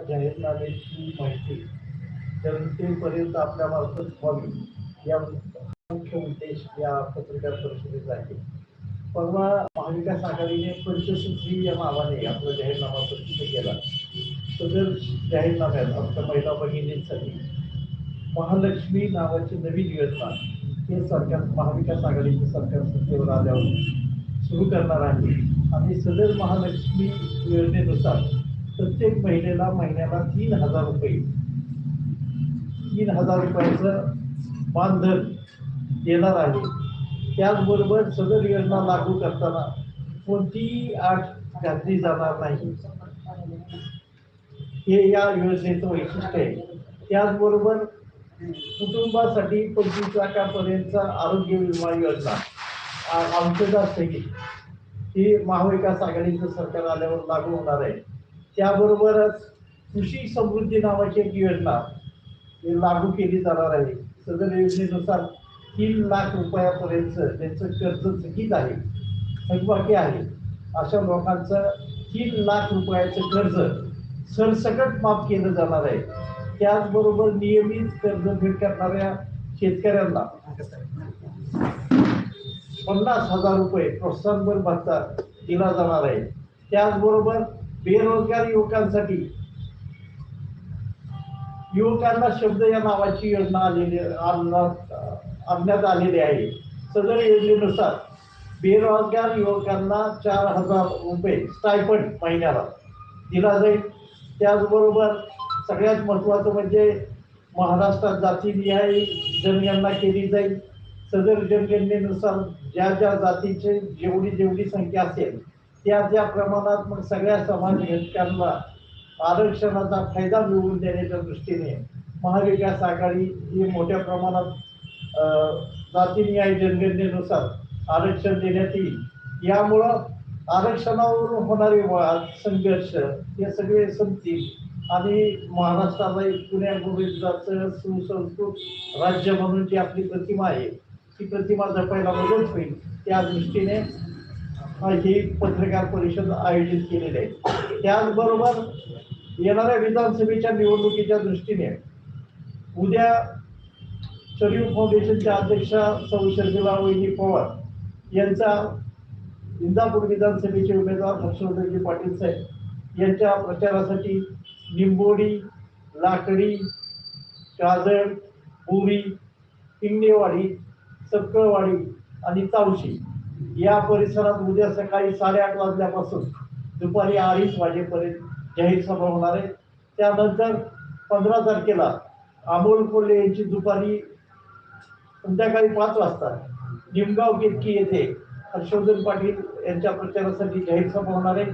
जाहीरनाम्याची माहिती जनतेपर्यंत आपल्या मार्फत व्हावी. या मुख्य उद्देश या पत्रकार परिषदेचा आहे. परवा महाविकास आघाडीने पंचसूत्री या नावाने आपला जाहीरनामा प्रसिद्ध केला. सदर जाहीरनाम्यात आमच्या महिला भगिनींसाठी महालक्ष्मी नावाची नवीन योजना हे सरकार महाविकास आघाडीचे सरकार सत्तेवर आल्यावर सुरू करणार आहे. आणि सदर महालक्ष्मी योजनेनुसार प्रत्येक महिलेला महिन्याला तीन हजार रुपये. तीन हजार रुपयाचं मानधन येणार आहे. त्याचबरोबर सदर योजना लागू करताना कोणतीही आठ घातली जाणार नाही. हे या योजनेचं वैशिष्ट्य आहे. त्याचबरोबर कुटुंबासाठी पंचवीस लाखापर्यंतचा आरोग्य विमा योजना. आ- औषधासहित ही महाविकास आघाडीचं सरकार आल्यावर लागू होणार आहे. त्याबरोबरच कृषी समृद्धी नावाची एक योजना लागू केली जाणार आहे. सदर योजनेनुसार तीन लाख रुपयापर्यंत त्यांचं कर्ज थकीत आहे थकबाकी आहे. अशा लोकांचं तीन लाख रुपयाचं कर्ज सरसकट माफ केलं जाणार आहे. त्याचबरोबर नियमित कर्जफेड करणाऱ्या शेतकऱ्यांना पन्नास हजार रुपये प्रोत्साहनभर भत्ता दिला जाणार आहे. त्याचबरोबर बेरोजगार युवकांसाठी. युवकांना शब्द या नावाची योजना आलेली आणण्यात आलेली आहे. सदर योजनेनुसार बेरोजगार युवकांना चार हजार रुपये स्टायपंड महिन्याला दिला जाईल. त्याचबरोबर सगळ्यात महत्त्वाचं म्हणजे महाराष्ट्रात जाती निहाय जनगणना केली जाईल. सदर जनगणनेनुसार ज्या ज्या जातीची जेवढी जेवढी संख्या असेल त्या त्या प्रमाणात मग सगळ्या समाज घटकांना आरक्षणाचा फायदा मिळवून देण्याच्या दृष्टीने महाविकास आघाडी ही मोठ्या प्रमाणात जातीन्याय जनगणनेनुसार आरक्षण देण्यात येईल. यामुळं आरक्षणावरून होणारे वाद संघर्ष हे सगळे संपतील आणि महाराष्ट्राला एक पुण्या गोविंदाचं सुसंस्कृत राज्य म्हणून जी आपली प्रतिमा आहे ती प्रतिमा जपायला मदत होईल. त्या दृष्टीने ही पत्रकार परिषद आयोजित केलेली आहे. त्याचबरोबर येणाऱ्या विधानसभेच्या निवडणुकीच्या दृष्टीने उद्या शरीफ फाउंडेशनच्या अध्यक्षा सौ शर्मिला वहिनी पवार यांचा इंदापूर विधानसभेचे उमेदवार हर्षवर्धनजी पाटील साहेब यांच्या प्रचारासाठी निंबोडी लाकडी काजळ बोरी पिंगेवाडी सकळवाडी आणि तावशी या परिसरात उद्या सकाळी साडेआठ वाजल्यापासून दुपारी अडीच वाजेपर्यंत जाहीर सभा होणार आहे. त्यानंतर पंधरा तारखेला अमोल कोल्हे यांची दुपारी संध्याकाळी पाच वाजता निमगाव केतकी येथे हर्षवर्धन पाटील यांच्या प्रचारासाठी जाहीर सभा होणार आहे.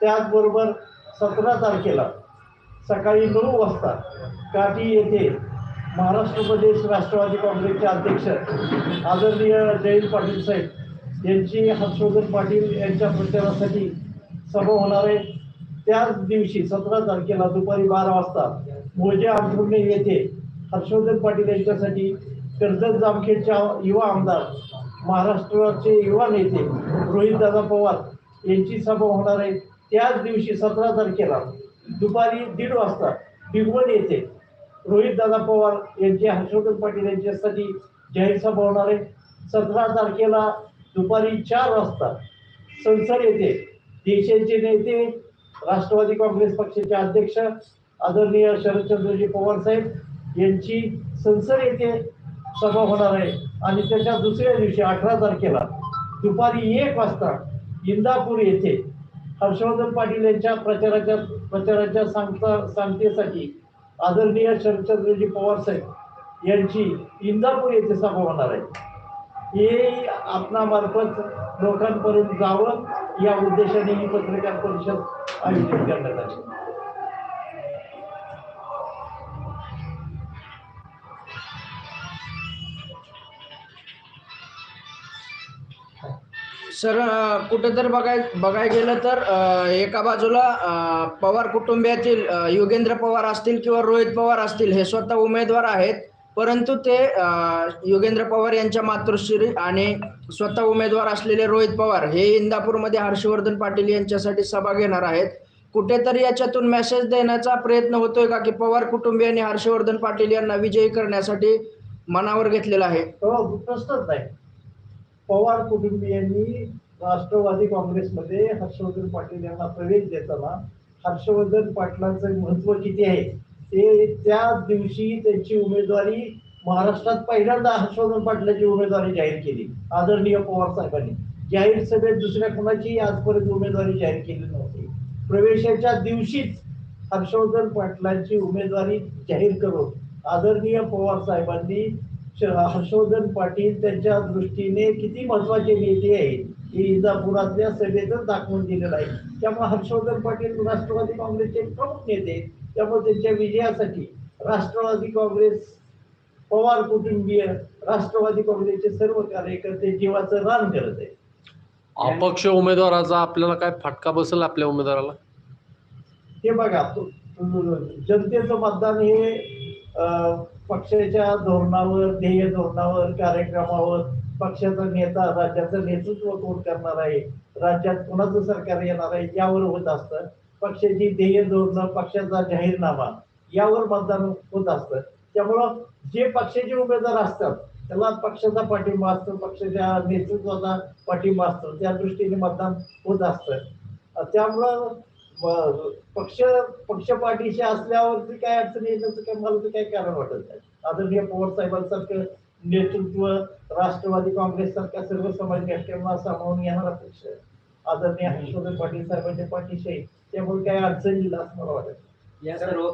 त्याचबरोबर सतरा तारखेला सकाळी नऊ वाजता काठी येथे महाराष्ट्र प्रदेश राष्ट्रवादी काँग्रेसचे अध्यक्ष आदरणीय जयंत पाटील साहेब यांची हर्षवर्धन पाटील यांच्या प्रचारासाठी सभा होणार आहे. त्याच दिवशी सतरा तारखेला दुपारी बारा वाजता मोजे अंथरुणे येथे हर्षवर्धन पाटील यांच्यासाठी कर्जत जामखेडच्या युवा आमदार महाराष्ट्राचे युवा नेते रोहितदादा पवार यांची सभा होणार आहे. त्याच दिवशी सतरा तारखेला दुपारी दीड वाजता बिगवण येथे रोहितदादा पवार यांची हर्षवर्धन पाटील यांच्यासाठी जाहीर सभा होणार आहे. सतरा तारखेला दुपारी चार वाजता संसद येथे देशाचे नेते राष्ट्रवादी काँग्रेस पक्षाचे अध्यक्ष आदरणीय शरदचंद्रजी पवार साहेब यांची संसद येथे सभा होणार आहे. आणि त्याच्या दुसऱ्या दिवशी अठरा तारखेला दुपारी एक वाजता इंदापूर येथे हर्षवर्धन पाटील यांच्या प्रचाराच्या प्रचाराच्या सांगता सांगतेसाठी आदरणीय शरदचंद्रजी पवार साहेब यांची इंदापूर येथे सभा होणार आहे. हे आपणामार्फत लोकांपर्यंत जावं या उद्देशाने ही पत्रकार परिषद आयोजित करण्यात आली. सर कुठंतरी बघाय बघाय गेलं तर एका बाजूला पवार कुटुंबियातील योगेंद्र पवार असतील किंवा रोहित पवार असतील हे स्वतः उमेदवार आहेत. परंतु ते योगेंद्र पवार यांच्या मातोश्री आणि स्वतः उमेदवार असलेले रोहित पवार हे इंदापूरमध्ये हर्षवर्धन पाटील यांच्यासाठी सभा घेणार आहेत. कुठेतरी याच्यातून मेसेज देण्याचा प्रयत्न होतोय का की पवार कुटुंबियांनी हर्षवर्धन पाटील यांना विजयी करण्यासाठी मनावर घेतलेला आहे? हो, तो प्रश्नच नाही. पवार कुटुंबियांनी राष्ट्रवादी काँग्रेसमध्ये हर्षवर्धन पाटील यांना प्रवेश देताना हर्षवर्धन पाटलांचं महत्त्व किती आहे? ते त्या दिवशी त्यांची उमेदवारी महाराष्ट्रात पहिल्यांदा हर्षवर्धन पाटलाची उमेदवारी जाहीर केली. आदरणीय पवार साहेबांनी. जाहीर सभेत दुसऱ्या कोणाची आजपर्यंत उमेदवारी जाहीर केली नव्हती. प्रवेशाच्या दिवशीच हर्षवर्धन पाटलांची उमेदवारी जाहीर करून आदरणीय पवार साहेबांनी हर्षवर्धन पाटील त्यांच्या दृष्टीने किती महत्त्वाचे नेते आहेत हे इंदापुरातल्या सभेतच दाखवून दिलेलं आहे. त्यामुळे हर्षवर्धन पाटील राष्ट्रवादी काँग्रेसचे प्रमुख नेते आहेत. त्यामुळे त्यांच्या विजयासाठी राष्ट्रवादी काँग्रेस पवार कुटुंबीय राष्ट्रवादी काँग्रेसचे सर्व कार्यकर्ते जीवाचं रान करत आहेत. अपक्ष उमेदवाराचा आपल्याला काय फटका बसेल आपल्या उमेदवाराला? हे बघा जनतेचं मतदान हे पक्षाच्या धोरणावर ध्येय धोरणावर कार्यक्रमावर पक्षाचा नेता राज्याचं नेतृत्व कोण करणार आहे राज्यात कोणाचं सरकार येणार आहे यावर होत असतं. पक्षाची ध्येय धोरणं पक्षाचा जाहीरनामा यावर मतदान होत असतं. त्यामुळं जे पक्षाचे उमेदवार असतात त्याला पक्षाचा पाठिंबा असतो पक्षाच्या नेतृत्वाचा पाठिंबा असतो त्या दृष्टीने मतदान होत असतं. त्यामुळं पक्ष पक्षपाठीशी असल्यावरती काय अडचण येण्याचं काय मला तर काही कारण वाटत नाही. आदरणीय पवार साहेबांसारखं नेतृत्व राष्ट्रवादी काँग्रेस सारख्या सर्व समाज घटकांना सामावून घेणारा पक्ष आदरणीय हर्षवर्धन पाटील साहेबांच्या पाठीशी त्यामुळे काही अडचण येईल असं मला वाटत. या सर्व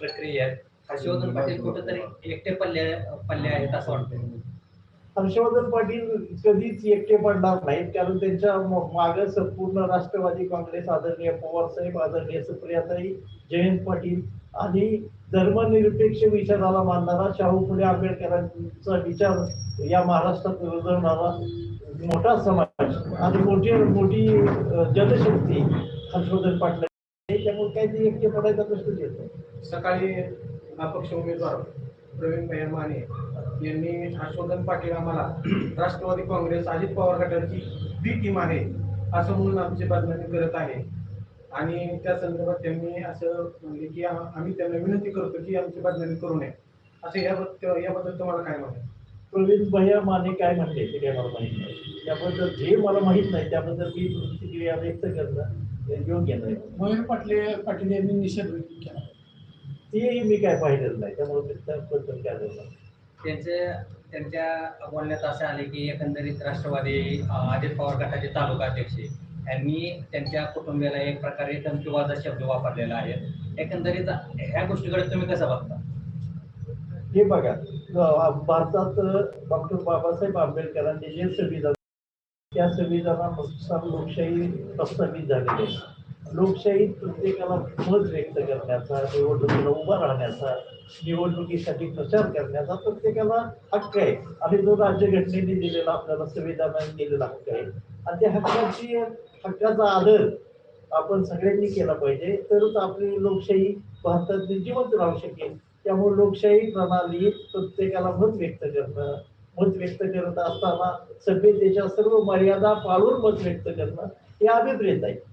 प्रक्रियेत हर्षवर्धन पाटील कुठेतरी एकटे पल्ले पल्ले आहेत असं वाटतं हर्षवर्धन पाटील कधीच एकटे पडणार नाहीत. कारण त्यांच्या माग संपूर्ण राष्ट्रवादी काँग्रेस आदरणीय पवार साहेब आदरणीय सुप्रियाताई जयंत पाटील आणि धर्मनिरपेक्ष विचाराला मानणारा शाहू फुले आंबेडकरांचा विचार या महाराष्ट्रात रुजवणारा मोठा समाज आणि मोठी मोठी जनशक्ती हर्षवर्धन पाटील त्यामुळे काही ते एकटे पडायचा प्रश्नच येतो सकाळी अपक्ष उमेदवार प्रवीण भैया माने यांनी हर्षवर्धन पाटील आम्हाला राष्ट्रवादी काँग्रेस अजित पवार गटाची बी टीम आहे असं म्हणून आमची बदनामी करत आहे. आणि त्या संदर्भात त्यांनी असं म्हणले की आम्ही त्यांना विनंती करतो की आमची बदनामी करू नये. असं याबद्दल याबद्दल तुम्हाला काय म्हणत प्रवीण भैया माने काय म्हणले ते काय मला माहीत नाही. त्याबद्दल जे मला माहीत नाही त्याबद्दल मी प्रतिक्रिया व्यक्त करणं हे योग्य नाही. मयूर पाटले पाटील यांनी निषेध व्यक्त केला. तेही मी काय पाहिलेलं नाही त्यामुळे त्याबद्दल काय नाही. त्यांचे त्यांच्या बोलण्यात असे आले की एकंदरीत राष्ट्रवादी अजित पवार गटाचे तालुका अध्यक्ष यांनी त्यांच्या कुटुंबियाला एक प्रकारे धमकीवादा शब्द वापरलेला आहे. एकंदरीत ह्या गोष्टीकडे तुम्ही कसं बघता? हे बघा भारतात डॉक्टर बाबासाहेब आंबेडकरांनी जे संविधान त्या संविधानानुसार लोकशाही प्रस्थापित झालेली आहे. लोकशाहीत प्रत्येकाला मत व्यक्त करण्याचा निवडणुकीला उभा राहण्याचा निवडणुकीसाठी प्रचार करण्याचा प्रत्येकाला हक्क आहे. आणि जो राज्यघटनेने दिलेला आपल्याला संविधानाने दिलेला हक्क आहे. आणि त्या हक्काची हक्काचा आदर आपण सगळ्यांनी केला पाहिजे. तरच आपली लोकशाही भारतात जिवंत राहू शकेल. त्यामुळे लोकशाही प्रणालीत प्रत्येकाला मत व्यक्त करणं मत व्यक्त करत असताना सभ्यतेच्या सर्व मर्यादा पाळून मत व्यक्त करणं हे अभिप्रेत आहे.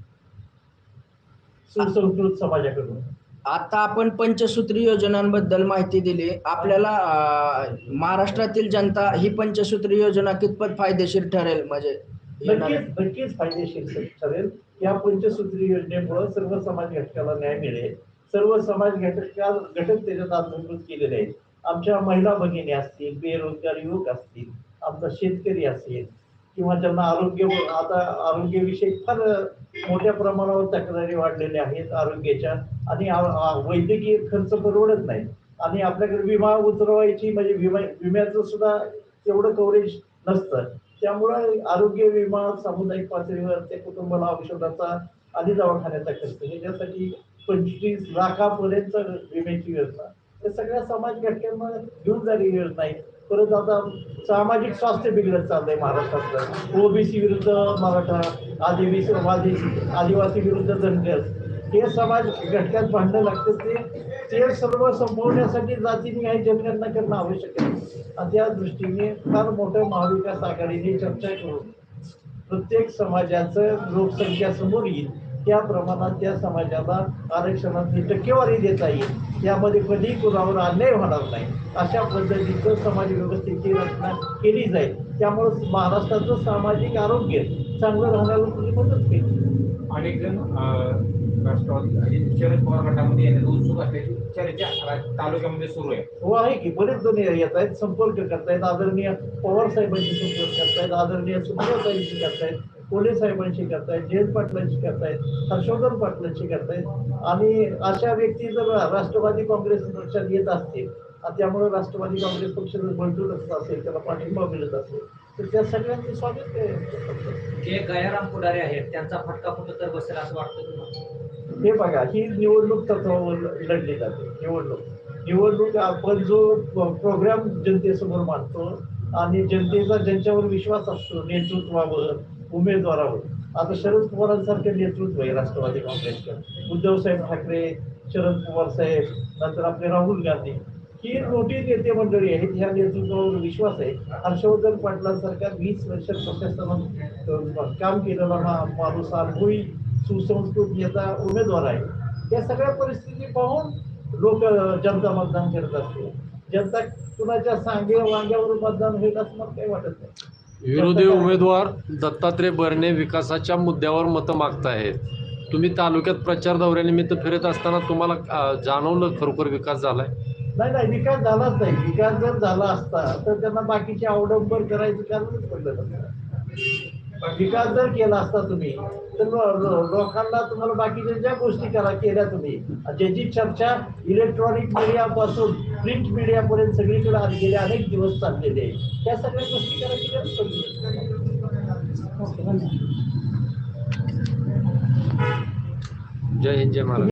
सुसंस्कृत समाजाकडून. आता आपण पंचसूत्री योजनांबद्दल माहिती दिली. आपल्याला महाराष्ट्रातील जनता ही पंचसूत्री योजना कितपत फायदेशीर ठरेल? म्हणजे नक्कीच फायदेशीर ठरेल. या पंचसूत्री योजनेमुळे सर्व समाज घटकाला न्याय मिळेल. सर्व समाज घटका घटक त्याच्यात अंतर्भूत केलेले आहेत. आमच्या महिला भगिनी असतील बेरोजगार युवक असतील आमचा शेतकरी असेल किंवा ज्यांना आरोग्य आता आरोग्यविषयक फार मोठ्या प्रमाणावर तक्रारी वाढलेल्या आहेत आरोग्याच्या. आणि वैद्यकीय खर्च परवडत नाही. आणि आपल्याकडे विमा उतरवायची म्हणजे विमा विम्याचं सुद्धा तेवढं कव्हरेज नसतं. त्यामुळं आरोग्य विमा सामुदायिक पातळीवर त्या कुटुंबाला औषधाचा आणि दवाखान्याचा खर्च ह्याच्यासाठी पंचवीस लाखापर्यंत विम्याची योजना हे सगळ्या समाज घटकांना घेऊन झालेली योजना आहे परत आता सामाजिक स्वास्थ्य बिघडत चाललंय महाराष्ट्रातलं. ओबीसी विरुद्ध मराठा आदिवासी आदिवासी आदिवासी विरुद्ध धनगर. हे समाज घटकात भांडणं लागतं ते ते सर्व संपवण्यासाठी जातीनिहाय जनगणना करणं आवश्यक आहे. आणि त्या दृष्टीने फार मोठं महाविकास आघाडीने चर्चा करून प्रत्येक समाजाचं लोकसंख्या समोर येईल. त्या प्रमाणात त्या समाजाला आरक्षणाची टक्केवारी देता येईल. यामध्ये कधीही कुणावर अन्याय होणार नाही. अशा पद्धतीचं समाज व्यवस्थेची रचना केली जाईल. त्यामुळे महाराष्ट्राचं सामाजिक आरोग्य चांगलं राहण्याला तुम्ही मदत केली. अनेक जण राष्ट्रवादी आणि शरद पवार गटामध्ये येण्याचा उत्सुक असल्याची चर्चा रा- तालुक्यामध्ये सुरू आहे. हो आहे की. बरेच जण येत आहेत संपर्क करतायत आदरणीय पवार साहेबांशी संपर्क करतायत आदरणीय सुप्रियाताईंशी करतायत. कोले साहेबांशी करतायत जयंत पाटलांशी करतायत हर्षवर्धन पाटलांशी करतायत. आणि अशा व्यक्ती जर राष्ट्रवादी काँग्रेस पक्षात येत असतील आणि त्यामुळे राष्ट्रवादी काँग्रेस पक्ष जर बळकट असत असेल त्याला पाठिंबा मिळत असेल तर त्या सगळ्यांचे स्वागत आहे जे गयाराम पुढारी आहेत त्यांचा फटका कुठं तर बसेल असं वाटतं तुम्हाला? हे बघा ही निवडणूक तत्वावर लढली जाते निवडणूक. निवडणूक आपण जो प्रोग्राम जनतेसमोर मांडतो आणि जनतेचा ज्यांच्यावर विश्वास असतो नेतृत्वावर उमेदवारावर. आता शरद पवारांसारखं नेतृत्व आहे राष्ट्रवादी काँग्रेसचं. उद्धवसाहेब ठाकरे शरद पवार साहेब नंतर आपले राहुल गांधी. ही मोठी नेते मंडळी आहेत ह्या नेतृत्वावर विश्वास आहे. हर्षवर्धन पाटलांसारख्या वीस वर्ष प्रशासनात काम केलेला हा माणूस अनुभवी सुसंस्कृत नेता उमेदवार आहे. या सगळ्या परिस्थिती पाहून लोक जनता मतदान करत असते. जनता कुणाच्या सांगे वांग्यावर मतदान होईल असं मला काही वाटत नाही. विरोधी उमेदवार दत्तात्रय बर्णे विकासाच्या मुद्द्यावर मतं मागतायत तुम्ही तालुक्यात प्रचार दौऱ्यानिमित्त फिरत असताना तुम्हाला जाणवलं खरोखर विकास झालाय? नाही नाही विकास झालाच नाही. विकास जर झाला असता तर त्यांना बाकीचे अवडंबर करायचं कारणच पडलं विकास जर केला असता तुम्ही तर लोकांना तुम्हाला बाकीच्या ज्या गोष्टी करा केल्या तुम्ही. ज्याची चर्चा इलेक्ट्रॉनिक मीडियापासून प्रिंट मीडियापर्यंत सगळीकडे आज गेले अनेक दिवस चाललेले आहे त्या सगळ्या गोष्टी करायची गरज पडली जय हिंद जय महाराज